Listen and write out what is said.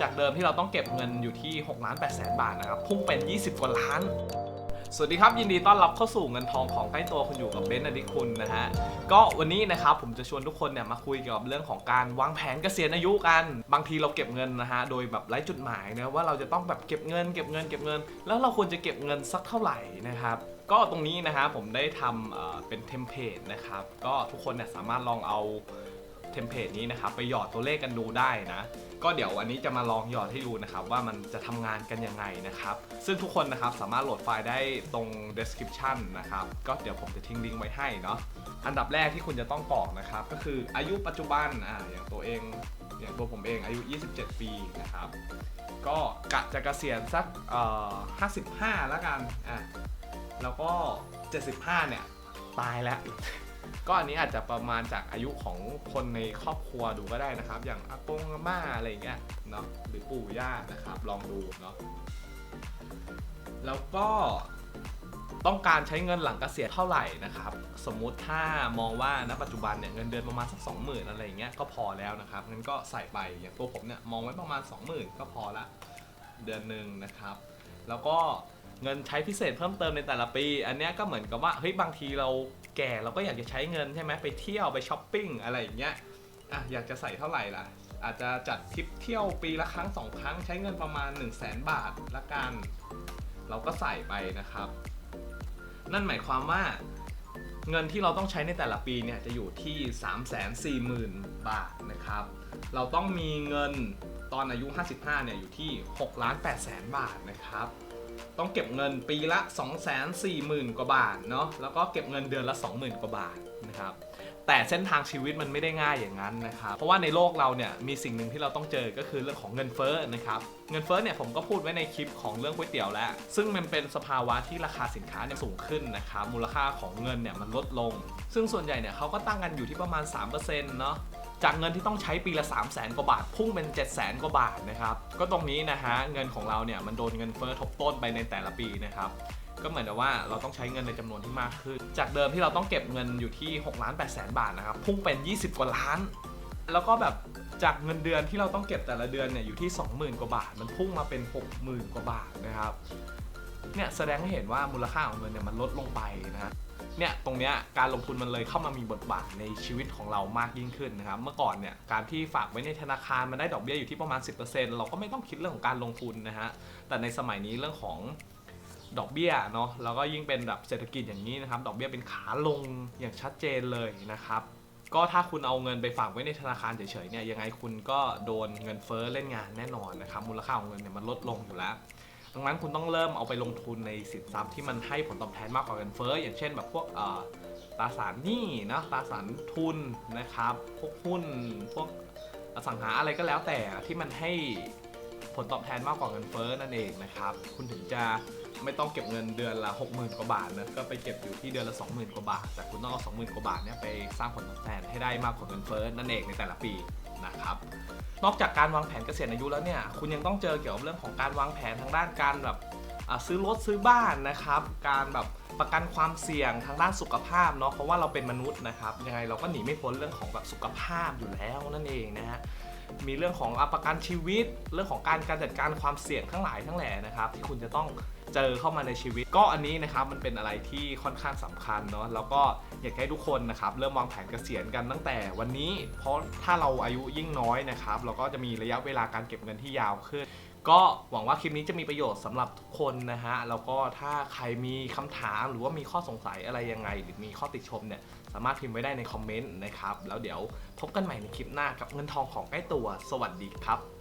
จากเดิมที่เราต้องเก็บเงินอยู่ที่6ล้าน8แสนบาทนะครับพุ่งเป็น 20 กว่าล้าน สวัสดีครับยินดีต้อนรับเข้าสู่เงินทองของใกล้ตัวคุณอยู่กับเบนซ์อดิคุณนะฮะก็วันนี้นะครับผมจะชวนทุกคนเนี่ยมาคุยเกี่ยวกับเรื่องของการวางแผนเกษียณอายุกัน บางทีเราเก็บเงินนะฮะโดยแบบไร้จุดหมายนะว่าเราจะต้องแบบเก็บเงิน เก็บเงินเก็บเงิน แล้วเราควรจะเก็บเงินสักเท่าไหร่นะครับก็ตรงนี้นะฮะผมได้ทำเอ่อเป็นเทมเพลตนะครับก็ทุกคนเนี่ยสามารถลองเอา เทมเพลตนี้นะครับไปหยอดตัวเลขกันดูได้นะก็เดี๋ยววันนี้จะมาลองหยอดให้ดูนะครับว่ามันจะทำงานกันยังไงนะครับ ซึ่งทุกคนนะครับสามารถโหลดไฟล์ได้ตรง description นะครับ ก็เดี๋ยวผมจะทิ้งลิงก์ไว้ให้เนาะอันดับแรกที่คุณจะต้องกรอกนะครับ ก็คืออายุปัจจุบันอ่าอย่างตัวเอง อย่างตัวผมเองอายุ 27 ปีนะครับ ก็กะจะเกษียณสักเอ่อ55 แล้วกันอะแล้วก็ 75 เนี่ย ตายแล้ว ก็อันนี้อาจจะประมาณจากอายุของคนในครอบครัวดูก็ได้นะครับ อย่างอากงอาม่าอะไรอย่างเงี้ยเนาะหรือปู่ย่านะครับ ลองดูเนาะแล้วก็ต้องการใช้เงินหลังเกษียณเท่าไหร่นะครับ สมมุติถ้ามองว่าณปัจจุบันเนี่ยเงินเดือนประมาณสัก20,000อะไรอย่างเงี้ยก็พอแล้วนะครับงั้นก็ใส่ไปอย่างตัวผมเนี่ยมองไว้ประมาณ 20,000 ก็พอละเดือนหนึ่งนะครับ แล้วก็ เงินใช้พิเศษเพิ่มเติมในแต่ละปี อันนี้ก็เหมือนกับว่าเฮ้ยบางทีเราแก่เราก็อยากจะใช้เงินใช่ไหมไปเที่ยวไปช้อปปิ้งอะไรอย่างเงี้ยอะอยากจะใส่เท่าไหร่ล่ะ อาจจะจัดทริปเที่ยวปีละครั้งสองครั้งใช้เงินประมาณ 1 0 0 0 0แบาทละกัน เราก็ใส่ไปนะครับ นั่นหมายความว่าเงินที่เราต้องใช้ในแต่ละปีเนี่ยจะอยู่ที่ 3 4 0 0 0 0 บาทนะครับ เราต้องมีเงินตอนอายุ 55 เนี่ยอยู่ที่6ล้าน8แสนบาทนะครับ ต้องเก็บเงินปีละ 2 4 0 0 0 0 กว่าบาทเนาะแล้วก็เก็บเงินเดือนละ 20,000 กว่าบาทนะครับแต่เส้นทางชีวิตมันไม่ได้ง่ายอย่างนั้นนะครับเพราะว่าในโลกเราเนี่ยมีสิ่งหนึ่งที่เราต้องเจอก็คือเรื่องของเงินเฟ้อนะครับเงินเฟ้อเนี่ยผมก็พูดไว้ในคลิปของเรื่องก๋วยเตี๋ยวแล้ว ซึ่งมันเป็นสภาวะที่ราคาสินค้าเนี่ยสูงขึ้นนะครับมูลค่าของเงินเนี่ยมันลดลง ซึ่งส่วนใหญ่เนี่ยเขาก็ตั้งกันอยู่ที่ประมาณ 3%เนาะ จากเงินที่ต้องใช้ปีละ 3 0 0แสนกว่าบาท พุ่งเป็น 7 0 0แสนกว่าบาทนะครับ ก็ตรงนี้นะฮะเงินของเราเนี่ยมันโดนเงินเฟ้อทบต้นไปในแต่ละปีนะครับก็เหมือนกับว่าเราต้องใช้เงินในจำนวนที่มากขึ้น จากเดิมที่เราต้องเก็บเงินอยู่ที่6ล้าน8แสนบาทนะครับพุ่งเป็น 20 กว่าล้าน แล้วก็แบบจากเงินเดือนที่เราต้องเก็บแต่ละเดือนเนี่ยอยู่ที่ 20,000 กว่าบาท มันพุ่งมาเป็น 60,000 กว่าบาทนะครับเนี่ยแสดงให้เห็นว่ามูลค่าของเงินเนี่ยมันลดลงไปนะฮะ เนี่ยตรงเนี้ยการลงทุนมันเลยเข้ามามีบทบาทในชีวิตของเรามากยิ่งขึ้นนะครับเมื่อก่อนเนี่ยการที่ฝากไว้ในธนาคารมันได้ดอกเบี้ยอยู่ที่ประมาณ 10%เราก็ไม่ต้องคิดเรื่องของการลงทุนนะฮะแต่ในสมัยนี้เรื่องของดอกเบี้ยเนาะแล้วก็ยิ่งเป็นแบบเศรษฐกิจอย่างนี้นะครับ ดอกเบี้ยเป็นขาลงอย่างชัดเจนเลยนะครับ ก็ถ้าคุณเอาเงินไปฝากไว้ในธนาคารเฉยๆเนี่ยยังไงคุณก็โดนเงินเฟ้อเล่นงานแน่นอนนะครับมูลค่าของเงินเนี่ยมันลดลงอยู่แล้ว ดังนั้นคุณต้องเริ่มเอาไปลงทุนในสินทรัพย์ที่มันให้ผลตอบแทนมากกว่าเงินเฟ้ออย่างเช่นแบบพวกตราสารหนี้นะตราสารทุนนะครับพวกหุ้นพวกอสังหาอะไรก็แล้วแต่ที่มันให้ ลตอบแทนมากกว่าเงินเฟ้อนั่นเองนะครับ คุณถึงจะไม่ต้องเก็บเงินเดือนละ 60,000 กว่าบาทนะ ก็ไปเก็บอยู่ที่เดือนละ 20,000 กว่าบาท แต่คุณต้องเอา 20,000 กว่าบาทเนี่ยไปสร้างผลตอบแทนให้ได้มากกว่าเงินเฟ้อนั่นเองในแต่ละปีนะครับ นอกจากการวางแผนเกษียณอายุแล้วเนี่ย คุณยังต้องเจอเกี่ยวกับเรื่องของการวางแผนทางด้านการแบบซื้อรถซื้อบ้านนะครับ การแบบประกันความเสี่ยงทางด้านสุขภาพเนาะ เพราะว่าเราเป็นมนุษย์นะครับ ยังไงเราก็หนีไม่พ้นเรื่องของแบบสุขภาพอยู่แล้วนั่นเองนะฮะ มีเรื่องของอประกันชีวิต เรื่องของการการจัดการความเสี่ยงทั้งหลายทั้งแหล่นะครับ ที่คุณจะต้องเจอเข้ามาในชีวิต ก็อันนี้นะครับมันเป็นอะไรที่ค่อนข้างสำคัญเนาะแล้วก็อยากให้ทุกคนนะครับเริ่มวางแผนเกษียณกันตั้งแต่วันนี้ เพราะถ้าเราอายุยิ่งน้อยนะครับ เราก็จะมีระยะเวลาการเก็บเงินที่ยาวขึ้น ก็หวังว่าคลิปนี้จะมีประโยชน์สำหรับทุกคนนะฮะ แล้วก็ถ้าใครมีคำถามหรือว่ามีข้อสงสัยอะไรยังไง หรือมีข้อติชมเนี่ย สามารถพิมพ์ไว้ได้ในคอมเมนต์นะครับ แล้วเดี๋ยวพบกันใหม่ในคลิปหน้ากับเงินทองของใกล้ตัว สวัสดีครับ